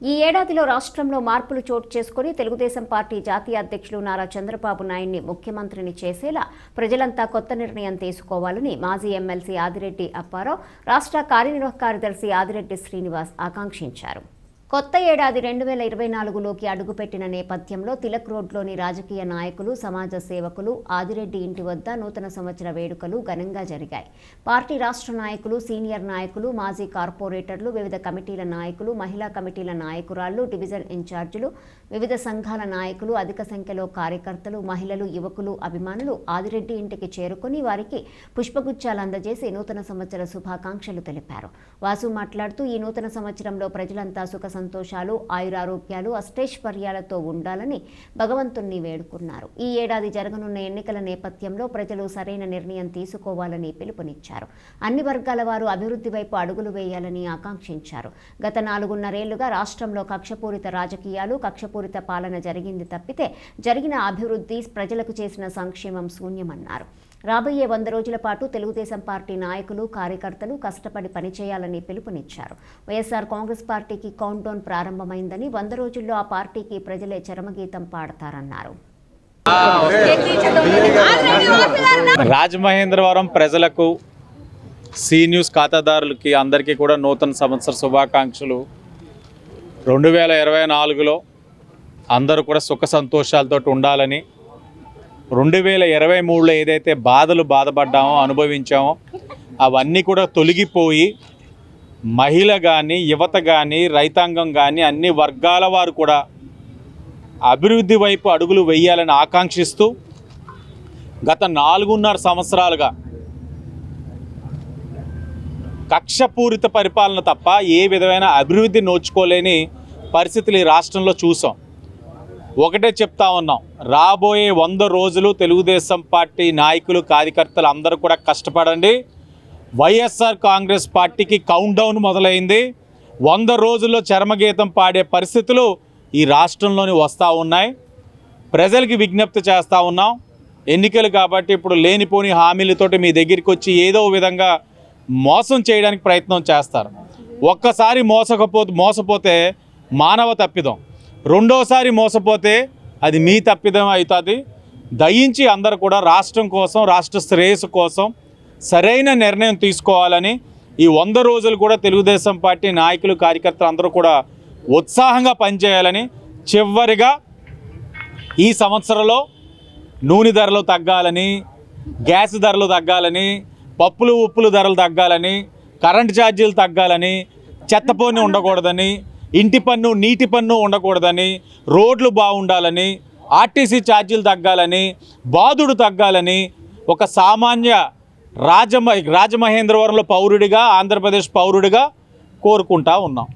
ఈ ఏడాదిలో రాష్ట్రంలో మార్పులు చోటు చేసుకుని తెలుగుదేశం పార్టీ జాతీయ అధ్యక్షులు నారా చంద్రబాబు నాయుడిని ముఖ్యమంత్రిని చేసేలా ప్రజలంతా కొత్త నిర్ణయం తీసుకోవాలని మాజీ ఎమ్మెల్సీ ఆదిరెడ్డి అప్పారావు రాష్ట్ర కార్యనిర్వాహక కార్యదర్శి ఆదిరెడ్డి శ్రీనివాస్ ఆకాంక్షించారు. కొత్త ఏడాది రెండు వేల ఇరవై నాలుగులోకి అడుగుపెట్టిన నేపథ్యంలో తిలక్ రోడ్లోని రాజకీయ నాయకులు సమాజ సేవకులు ఆదిరెడ్డి ఇంటి వద్ద నూతన సంవత్సర వేడుకలు ఘనంగా జరిగాయి. పార్టీ రాష్ట్ర నాయకులు సీనియర్ నాయకులు మాజీ కార్పొరేటర్లు వివిధ కమిటీల నాయకులు మహిళా కమిటీల నాయకురాళ్ళు డివిజన్ ఇన్ఛార్జీలు వివిధ సంఘాల నాయకులు అధిక సంఖ్యలో కార్యకర్తలు మహిళలు యువకులు అభిమానులు ఆదిరెడ్డి ఇంటికి చేరుకుని వారికి పుష్పగుచ్చాలు అందజేసి నూతన సంవత్సర శుభాకాంక్షలు తెలిపారు. వాసు మాట్లాడుతూ ఈ నూతన సంవత్సరంలో ప్రజలంతా సుఖ సంతోషాలు ఆయురారోగ్యాలు అష్టైశ్వర్యాలతో ఉండాలని భగవంతుణ్ణి వేడుకున్నారు. ఈ ఏడాది జరగనున్న ఎన్నికల నేపథ్యంలో ప్రజలు సరైన నిర్ణయం తీసుకోవాలని పిలుపునిచ్చారు. అన్ని వర్గాల వారు అభివృద్ధి వైపు అడుగులు వేయాలని ఆకాంక్షించారు. గత నాలుగున్నరేళ్ళుగా రాష్ట్రంలో కక్షపూరిత రాజకీయాలు కక్షపూరిత పాలన జరిగింది తప్పితే జరిగిన అభివృద్ధి ప్రజలకు చేసిన సంక్షేమం శూన్యమన్నారు. రాబోయే వంద రోజుల పాటు తెలుగుదేశం పార్టీ నాయకులు కార్యకర్తలు కష్టపడి పనిచేయాలని పిలుపునిచ్చారు. వైఎస్ఆర్ కాంగ్రెస్ పార్టీకి కౌంట్ లాక్డౌన్ ప్రారంభమైందని వంద రోజుల్లో ఆ పార్టీకి ప్రజలే చరమగీతం పాడతారన్నారు. రాజమహేంద్రవరం ప్రజలకు సీ న్యూస్ ఖాతాదారులకి అందరికీ కూడా నూతన సంవత్సర శుభాకాంక్షలు. రెండు వేల ఇరవై నాలుగులో అందరూ కూడా సుఖ సంతోషాలతో ఉండాలని రెండు వేల ఇరవై మూడులో ఏదైతే బాధలు బాధపడ్డామో అనుభవించామో అవన్నీ కూడా తొలగిపోయి మహిళ కానీ యువత కానీ రైతాంగం కానీ అన్ని వర్గాల వారు కూడా అభివృద్ధి వైపు అడుగులు వేయాలని ఆకాంక్షిస్తూ గత నాలుగున్నర సంవత్సరాలుగా కక్షపూరిత పరిపాలన తప్ప ఏ విధమైన అభివృద్ధి నోచుకోలేని పరిస్థితులు ఈ రాష్ట్రంలో చూసాం. ఒకటే చెప్తా ఉన్నాం రాబోయే వంద రోజులు తెలుగుదేశం పార్టీ నాయకులు కార్యకర్తలు అందరూ కూడా కష్టపడండి. వైఎస్ఆర్ కాంగ్రెస్ పార్టీకి కౌంట్ డౌన్ మొదలైంది. వంద రోజుల్లో చర్మగీతం పాడే పరిస్థితులు ఈ రాష్ట్రంలోని వస్తూ ఉన్నాయి. ప్రజలకి విజ్ఞప్తి చేస్తూ ఉన్నాం. ఎన్నికలు కాబట్టి ఇప్పుడు లేనిపోని హామీలతోటి మీ దగ్గరికి వచ్చి ఏదో విధంగా మోసం చేయడానికి ప్రయత్నం చేస్తారు. ఒక్కసారి మోసకపోతే మోసపోతే మానవ తప్పిదం. రెండోసారి మోసపోతే అది మీ తప్పిదం అవుతుంది. దయించి అందరు కూడా రాష్ట్రం కోసం రాష్ట్ర శ్రేయస్సు కోసం సరైన నిర్ణయం తీసుకోవాలని ఈ వంద రోజులు కూడా తెలుగుదేశం పార్టీ నాయకులు కార్యకర్తలు అందరూ కూడా ఉత్సాహంగా పనిచేయాలని చివరిగా ఈ సంవత్సరంలో నూనె ధరలు తగ్గాలని గ్యాస్ ధరలు తగ్గాలని పప్పులు ఉప్పులు ధరలు తగ్గాలని కరెంటు ఛార్జీలు తగ్గాలని చెత్త పన్ను ఉండకూడదని ఇంటి పన్ను నీటి పన్ను ఉండకూడదని రోడ్లు బాగుండాలని ఆర్టీసీ ఛార్జీలు తగ్గాలని బాధుడు తగ్గాలని ఒక సామాన్య రాజమ రాజమహేంద్రవరంలో పౌరుడిగా ఆంధ్రప్రదేశ్ పౌరుడిగా కోరుకుంటా ఉన్నాం.